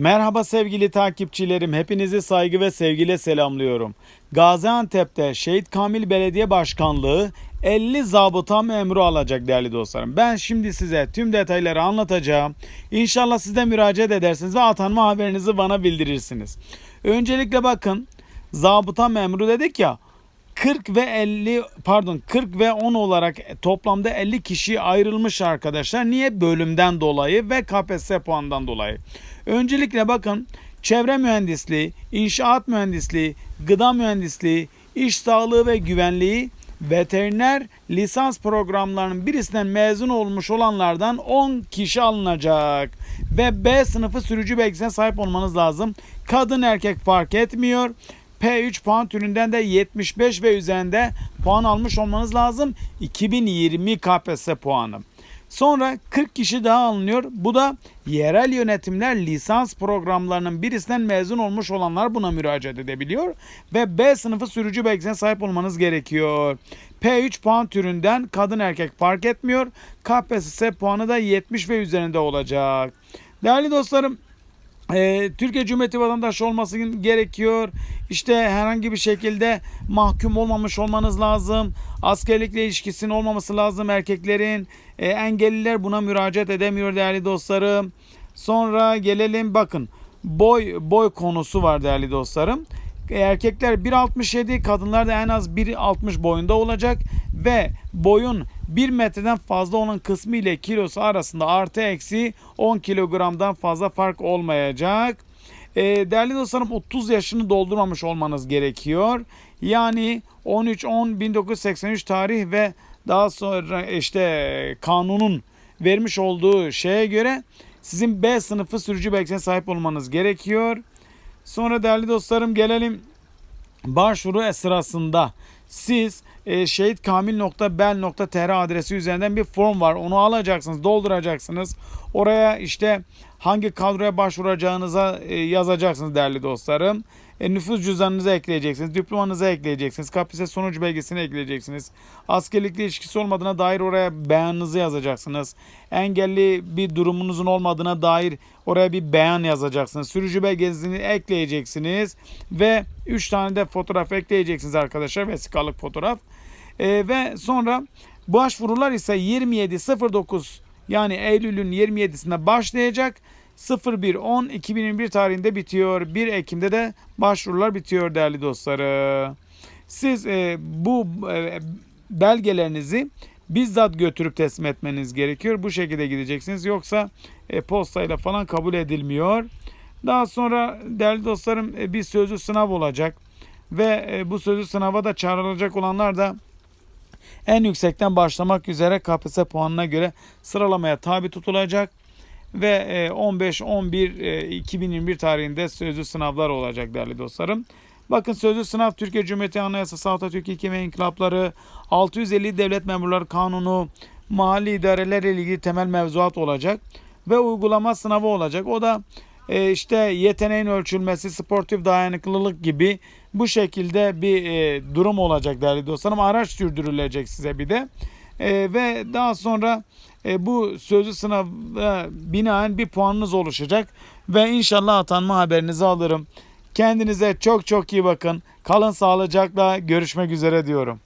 Merhaba sevgili takipçilerim. Hepinizi saygı ve sevgiyle selamlıyorum. Gaziantep'te Şehit Kamil Belediye Başkanlığı 50 zabıta memuru alacak değerli dostlarım. Ben şimdi size tüm detayları anlatacağım. İnşallah siz de müracaat edersiniz ve atanma haberinizi bana bildirirsiniz. Öncelikle bakın zabıta memuru dedik ya 40 ve 50 pardon 40 ve 10 olarak toplamda 50 kişi ayrılmış arkadaşlar. Niye? Bölümden dolayı ve KPSS puanından dolayı. Öncelikle bakın çevre mühendisliği, inşaat mühendisliği, gıda mühendisliği, iş sağlığı ve güvenliği, veteriner lisans programlarının birisinden mezun olmuş olanlardan 10 kişi alınacak. Ve B sınıfı sürücü belgesine sahip olmanız lazım. Kadın erkek fark etmiyor. P3 puan türünden de 75 ve üzerinde puan almış olmanız lazım. 2020 KPSS puanı. Sonra 40 kişi daha alınıyor. Bu da yerel yönetimler lisans programlarının birisinden mezun olmuş olanlar buna müracaat edebiliyor. Ve B sınıfı sürücü belgesine sahip olmanız gerekiyor. P3 puan türünden kadın erkek fark etmiyor. KPSS puanı da 70 ve üzerinde olacak. Değerli dostlarım ee, Türkiye Cumhuriyeti vatandaşı olması gerekiyor. İşte herhangi bir şekilde mahkum olmamış olmanız lazım. Askerlikle ilişkisinin olmaması lazım erkeklerin. Ee, engelliler buna müracaat edemiyor değerli dostlarım. Sonra gelelim bakın boy boy konusu var değerli dostlarım. Erkekler 1.67, kadınlar da en az 1.60 boyunda olacak ve boyun 1 metreden fazla olan kısmı ile kilosu arasında artı eksi 10 kilogramdan fazla fark olmayacak. E, değerli dostlarım 30 yaşını doldurmamış olmanız gerekiyor. Yani 13-10-1983 tarih ve daha sonra işte kanunun vermiş olduğu şeye göre sizin B sınıfı sürücü belgesine sahip olmanız gerekiyor. Sonra değerli dostlarım gelelim başvuru sırasında siz e, şehitkamil.bel.tr adresi üzerinden bir form var. Onu alacaksınız, dolduracaksınız. Oraya işte hangi kadroya başvuracağınıza e, yazacaksınız değerli dostlarım. E, nüfus cüzdanınızı ekleyeceksiniz, diplomanızı ekleyeceksiniz, KPSS sonuç belgesini ekleyeceksiniz. Askerlikle ilişkisi olmadığına dair oraya beyanınızı yazacaksınız. Engelli bir durumunuzun olmadığına dair oraya bir beyan yazacaksınız. Sürücü belgesini ekleyeceksiniz ve 3 tane de fotoğraf ekleyeceksiniz arkadaşlar. Vesikalık fotoğraf. E, ve sonra başvurular ise 27.09 yani Eylül'ün 27'sinde başlayacak. 01.10.2021 tarihinde bitiyor. 1 Ekim'de de başvurular bitiyor değerli dostlarım. Siz e, bu e, belgelerinizi bizzat götürüp teslim etmeniz gerekiyor. Bu şekilde gideceksiniz. Yoksa e, postayla falan kabul edilmiyor. Daha sonra değerli dostlarım e, bir sözlü sınav olacak. Ve e, bu sözlü sınava da çağrılacak olanlar da en yüksekten başlamak üzere KPSS puanına göre sıralamaya tabi tutulacak ve 15-11-2021 tarihinde sözlü sınavlar olacak değerli dostlarım. Bakın sözlü sınav Türkiye Cumhuriyeti Anayasası Atatürk İlke İnkılapları 650 Devlet Memurları Kanunu mahalli idarelerle ilgili temel mevzuat olacak ve uygulama sınavı olacak. O da e, işte yeteneğin ölçülmesi, sportif dayanıklılık gibi bu şekilde bir e, durum olacak değerli dostlarım. Araç sürdürülecek size bir de. E, ve daha sonra e, bu sözlü sınava binaen bir puanınız oluşacak. Ve inşallah atanma haberinizi alırım. Kendinize çok çok iyi bakın. Kalın sağlıcakla görüşmek üzere diyorum.